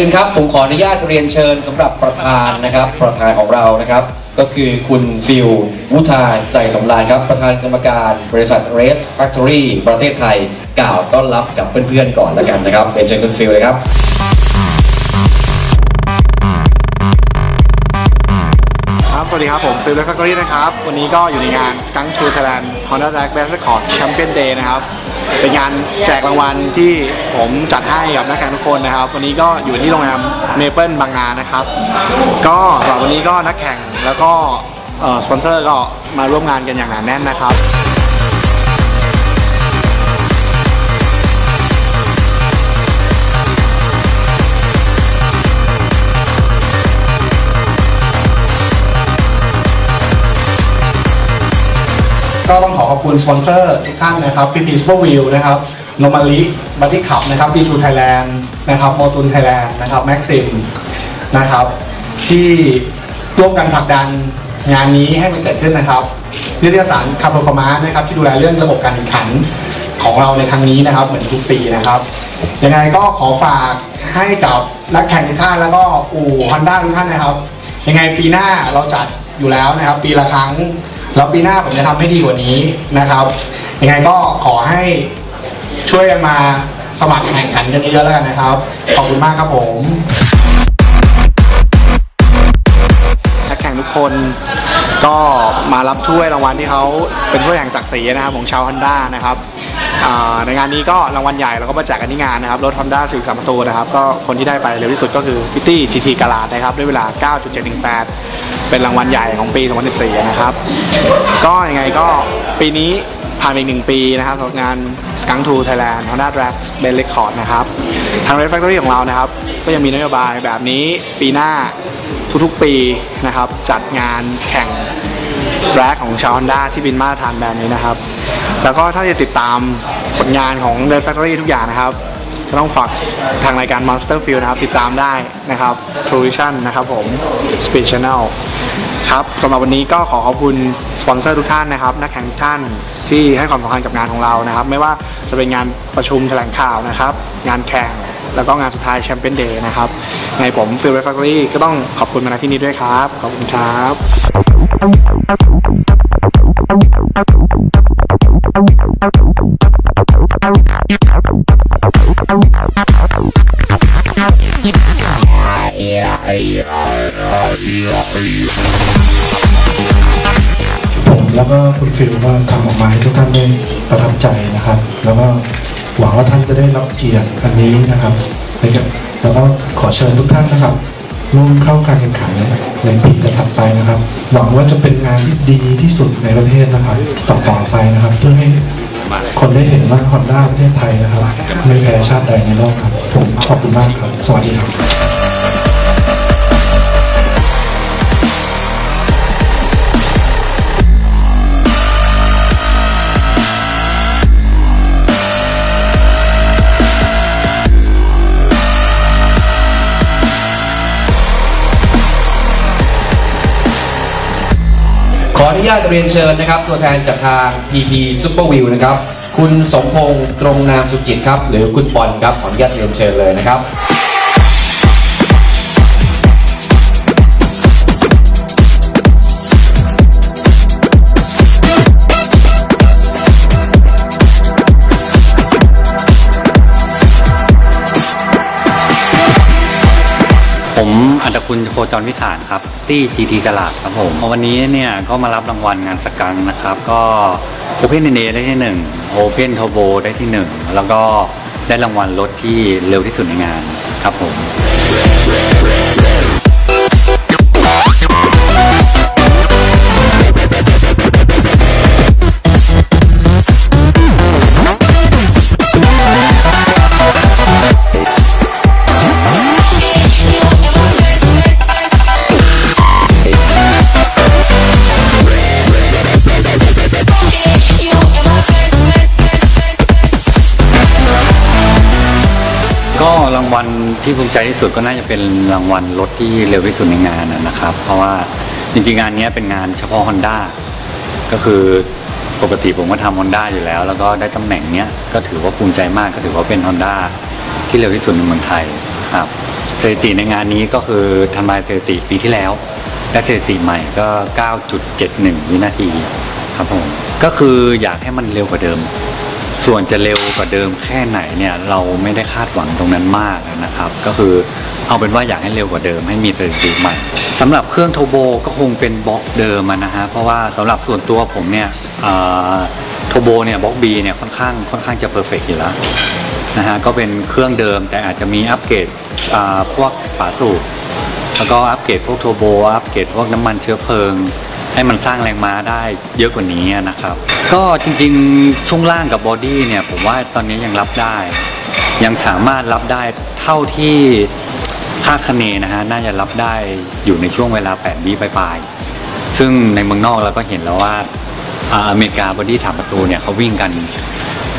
อื่นครับผมขออนุญาตเรียนเชิญสำหรับประธานนะครับ ประธานของเรานะครับ ก็คือคุณฟิลวุฒาใจสำราญครับ ประธานกรรมการบริษัท Race Factory ประเทศไทย กล่าวต้อนรับกับเพื่อนๆก่อนแล้วกันนะครับเป็นเชิญคุณฟิลเลยครับครับสวัสดีครับ ผมฟิลเลอร์แฟคทอรี่นะครับ วันนี้ก็อยู่ในงาน Skunk to Thailand Honda Drag Best Record Champion Day นะครับ เป็นงานแจกรางวัลที่ผมจัดให้กับนักแข่งทุกคนนะครับ วันนี้ก็อยู่ที่โรงแรมเมเปิลบางนานะครับ ก็สำหรับวันนี้ก็นักแข่งแล้วก็สปอนเซอร์ก็มาร่วมงานกันอย่างหนาแน่นนะครับ ก็ต้องขอขอบคุณสปอนเซอร์ทุกท่านนะครับพีพีสปอร์วิวนะครับโนมาลิบัตตี้ขับนะครับบีทูไทยแลนด์นะครับโมตุนไทยแลนด์นะครับแม็กซิมนะครับที่ร่วมกันผลักดันงานนี้ให้มันเกิดขึ้นนะครับนิตยสารคาร์ p เ r อร์มานะครับที่ดูแลเรื่องระบบการแข่งขันของเราในครั้งนี้นะครับ เหมือนทุกปีนะครับยังไงก็ขอฝากให้กับนักแข่งทุกท่านแล้วก็อู่ฮอนด้าทุกท่านนะครับ ยังไงปีหน้าเราจัดอยู่แล้วนะครับ ปีละครั้ง แล้วปีหน้าผมจะทำให้ดีกว่านี้นะครับ ยังไงก็ขอให้ช่วยกันมาสมัครแข่งขันกันเยอะๆแล้วกันนะครับ ขอบคุณมากครับผมนักแข่งทุกคนก็มารับถ้วยรางวัลที่เขาเป็นถ้วยแห่งศักดิ์ศรีนะครับของชาวฮันด้านะครับ ในงานนี้ก็รางวัลใหญ่เราก็มาแจกกันที่งานนะครับรถ Honda Civic 3ประตูนะครับก็คนที่ได้ไปเร็วที่สุดก็คือพิตตี้ GT กาลาดนะครับด้วยเวลา 9.718 เป็นรางวัลใหญ่ของปี 2014 นะครับ ก็ยังไงก็ปีนี้ผ่านไปหนึ่งปีนะครับสำหรับงาน Skunk to Thailand Honda Drag b e n Record นะครับ ทาง Red Factory ของเรานะครับ ก็ยังมีนโยบายแบบนี้ปีหน้าทุกๆปีนะครับ จัดงานแข่งแร็กของชาวฮอนด้าที่บินมาตรฐานแบบนี้นะครับ แล้วก็ถ้าจะติดตามผลงานของ The Factory ทุกอย่างนะครับก็ต้องฝากทางรายการ Monster Field นะครับ ติดตามได้นะครับ True Vision นะครับผม Speed Channel ครับสำหรับวันนี้ก็ขอขอบคุณสปอนเซอร์ทุกท่านนะครับ นักแข่งทุกท่านที่ให้ความสำคัญกับงานของเรานะครับ ไม่ว่าจะเป็นงานประชุมแถลงข่าวนะครับ งานแข่งแล้วก็งานสุดท้ายแชมเปี้ยนเดย์นะครับในผมฟิลเวฟแฟคทอรี่ก็ต้องขอบคุณมาณที่นี้ด้วยครับ ขอบคุณครับ ผมแล้วก็คุณฟิลก็ทำออกมาให้ทุกท่านได้ประทับใจนะครับ แล้วก็หวังว่าท่านจะได้รับเกียรติอันนี้นะครับนะครับแล้วก็ขอเชิญทุกท่านนะครับร่วมเข้าการแข่งขันในปีถัดไปนะครับ หวังว่าจะเป็นงานที่ดีที่สุดในประเทศนะครับ ต่อๆไปนะครับ เพื่อให้คนได้เห็นว่าฮอนด้าประเทศไทยนะครับไม่แพ้ชาติใดในโลกครับ ผมขอบคุณมากครับ สวัสดีครับ ออนุญาตเรียนเชิญนะครับ ตัวแทนจากทาง PP Super View นะครับ คุณสมพงษ์ตรงนามสุกิจครับ หรือคุณบอลครับ ขออนุญาตเรียนเชิญเลยนะครับ คุณโคจรวิสารครับที่จีทีกลาดครับผมวันนี้เนี่ยก็มารับรางวัลงานสกังนะครับ ก็โอเพนเนได้ที่1โอเพนทโบได้ที่1แล้วก็ได้รางวัลรถที่เร็วที่สุดในงานครับผม รางวัลที่ภูมิใจที่สุดก็น่าจะเป็นรางวัลรถที่เร็วที่สุดในงานนะครับ เพราะว่าจริงๆงานนี้เป็นงานเฉพาะ Honda ก็คือปกติผมก็ทำ Honda อยู่แล้ว แล้วก็ได้ตำแหน่งเนี้ยก็ถือว่าภูมิใจมากก็ถือว่าเป็น Honda ที่เร็วที่สุดในเมืองไทยครับสถิติในงานนี้ก็คือทำลายสถิติปีที่แล้ว และสถิติใหม่ก็ 9.71 วินาทีครับผมก็คืออยากให้มันเร็วกว่าเดิม ส่วนจะเร็วกว่าเดิมแค่ไหนเนี่ยเราไม่ได้คาดหวังตรงนั้นมากนะครับ ก็คือเอาเป็นว่าอยากให้เร็วกว่าเดิมให้มีสถิติใหม่สำหรับเครื่องโทโบก็คงเป็นบล็อกเดิมนะฮะเพราะว่าสำหรับส่วนตัวผมเนี่ยโทโบเนี่ยบล็อกบีเนี่ยค่อนข้างค่อนข้างจะเพอร์เฟกต์อยู่แล้วนะฮะก็เป็นเครื่องเดิมแต่อาจจะมีอัปเกรดพวกฝาสูบแล้วก็อัปเกรดพวกโทโบอัปเกรดพวกน้ำมันเชื้อเพลิง ให้มันสร้างแรงม้าได้เยอะกว่านี้นะครับ ก็จริงๆช่วงล่างกับบอดี้เนี่ยผมว่าตอนนี้ยังรับได้ ยังสามารถรับได้เท่าที่คาดคะเนนะฮะน่าจะรับได้อยู่ในช่วงเวลา8วิปลายๆซึ่งในเมืองนอกเราก็เห็นแล้วว่าอาเมริกาบอดี้สามประตูเนี่ยเขาวิ่งกัน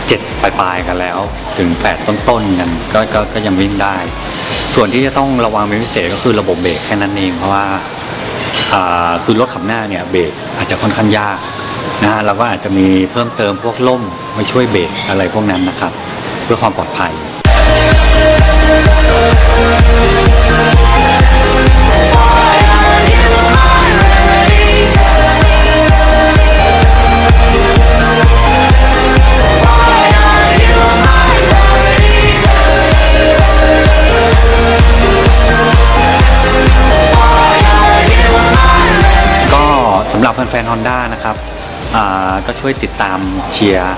เจ็ดปลายๆกันแล้วถึง 8 ต้นๆกันก็ก็ก็ยังวิ่งได้ ส่วนที่จะต้องระวังเป็นพิเศษก็คือระบบเบรกแค่นั้นเองเพราะว่า คือรถขับหน้าเนี่ยเบรกอาจจะค่อนข้างยากนะฮะเราก็อาจจะมีเพิ่มเติมพวกล่มไว้ช่วยเบรกอะไรพวกนั้นนะครับ เพื่อความปลอดภัย Honda นะครับก็ช่วยติดตามเชียร์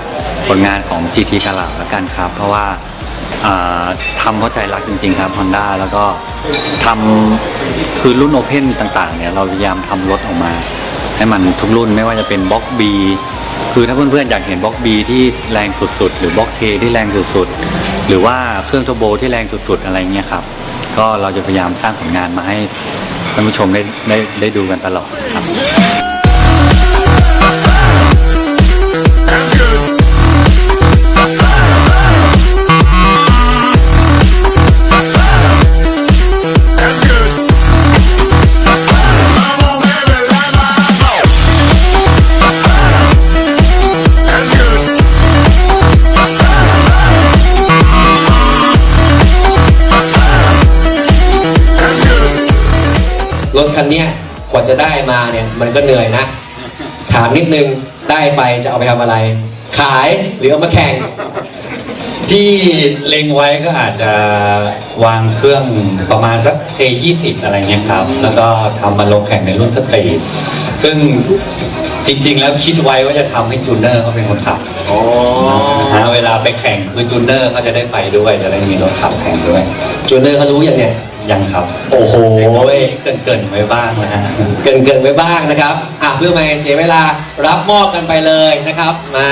ผลงานของ GT กาลาแล้วกันครับ เพราะว่าทำเพราะใจรักจริง ๆ ครับ Honda แล้วก็ทำคือรุ่น Open ต่างๆเนี่ยเราพยายามทำรถออกมา ให้มันทุกรุ่นไม่ว่าจะเป็นบล็อก B คือถ้าเพื่อนๆอยากเห็นบล็อก B ที่แรงสุดๆ หรือบล็อก K ที่แรงสุดๆ หรือว่าเครื่องเทอร์โบที่แรงสุดๆ อะไรเงี้ยครับ ก็เราจะพยายามสร้างผลงานมาให้ท่านผู้ชมได้ได้ได้ดูกันตลอดครับ รถคันเนี้ยกว่าจะได้มาเนี่ยมันก็เหนื่อยนะ ถามนิดนึงได้ไปจะเอาไปทำอะไร ขายหรือเอามาแข่ง ที่เล็งไว้ก็อาจจะวางเครื่องประมาณสัก K20 อะไรเงี้ยครับ แล้วก็ทำมาลงแข่งในรุ่นสตรีทซึ่งจริง ๆ แล้วคิดไว้ว่าจะทำให้จูเนอร์เขาเป็นคนขับนะเวลาไปแข่งคือจูเนอร์เขาจะได้ไปด้วยจะได้มีรถขับแข่งด้วยจูเนอร์เขารู้อย่างเนี่ย ยังครับ โอ้โหเกินเกินๆไว้บ้างนะฮะเกินเกินๆไว้บ้างนะครับอะเพื่อไม่ให้เสียเวลารับมอบกันไปเลยนะครับมา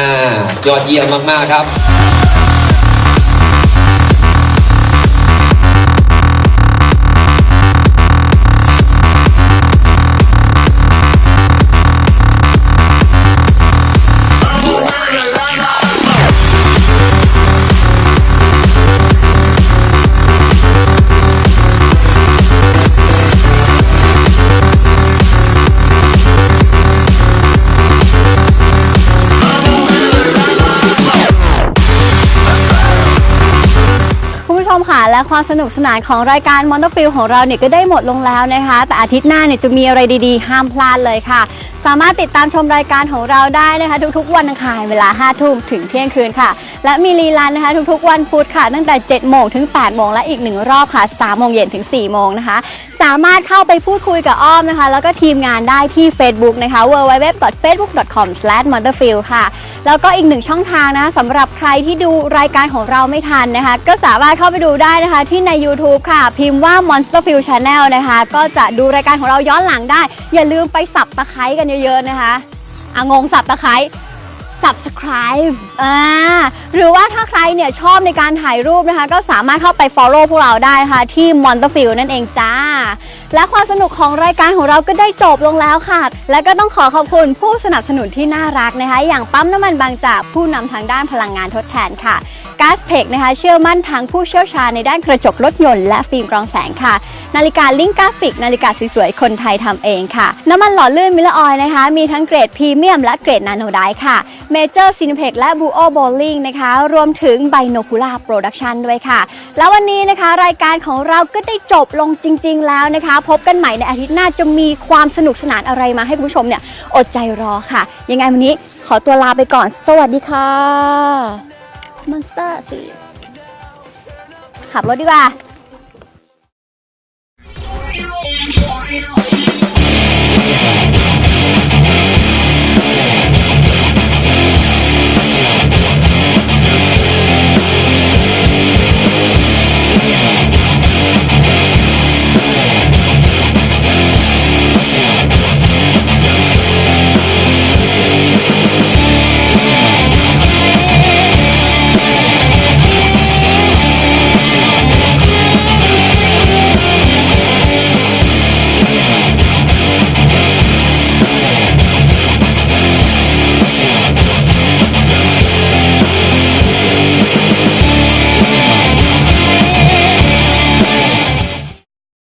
ยอดเยี่ยมมากๆครับ และความสนุกสนานของรายการมอนเตอร์ฟิลของเราเนี่ยก็ได้หมดลงแล้วนะคะ แต่อาทิตย์หน้าเนี่ยจะมีอะไรดีๆ ห้ามพลาดเลยค่ะ สามารถติดตามชมรายการของเราได้นะคะ ทุกๆ วันอังคารเวลา5ทุ่มถึงเที่ยงคืนค่ะ และมีรีลันนะคะ ทุกๆ วันพุธค่ะ ตั้งแต่ 7 โมงถึง 8 โมงและอีกหนึ่งรอบค่ะ3โมงเย็นถึง 4 โมงนะคะ สามารถเข้าไปพูดคุยกับอ้อมนะคะ แล้วก็ทีมงานได้ที่ Facebook นะคะ www.facebook.com/monterfield ค่ะ แล้วก็อีกหนึ่งช่องทางนะสำหรับใครที่ดูรายการของเราไม่ทันนะคะ ก็สามารถเข้าไปดูได้นะคะที่ใน YouTube ค่ะ พิมพ์ว่า Monster Field Channel นะคะ ก็จะดูรายการของเราย้อนหลังได้ อย่าลืมไปสับตะไคร้กันเยอะๆนะคะอะงงสับตะไคร้ subscribe อ่าหรือว่าถ้าใครเนี่ยชอบในการถ่ายรูปนะคะ ก็สามารถเข้าไป follow พวกเราได้นะคะที่ Monterfield นั่นเองจ้า และความสนุกของรายการของเราก็ได้จบลงแล้วค่ะ และก็ต้องขอขอบคุณผู้สนับสนุนที่น่ารักนะคะ อย่างปั๊มน้ำมันบางจากผู้นำทางด้านพลังงานทดแทนค่ะ g a s t e c h นะคะเชื่อมั่นทางผู้เชี่ยวชาญในด้านกระจกรถยนต์และฟิล์มกรองแสงค่ะ นาฬิกาลิงกราฟิก นาฬิกาสวยๆคนไทยทำเองค่ะ น้ำมันหล่อลื่นมิลลออยนะคะ มีทั้งเกรดพรีเมียมและเกรดนาโนไดค่ะ Major Cineplex และ Buo Bowling นะคะ รวมถึง Binocular Production ด้วยค่ะ แล้ววันนี้นะคะ รายการของเราก็ได้จบลงจริง ๆ แล้วนะคะ พบกันใหม่ในอาทิตย์หน้าจะมีความสนุกสนานอะไรมาให้คุณผู้ชมเนี่ย อดใจรอค่ะ ยังไงวันนี้ขอตัวลาไปก่อน สวัสดีค่ะ Monster สิขับรถดีกว่า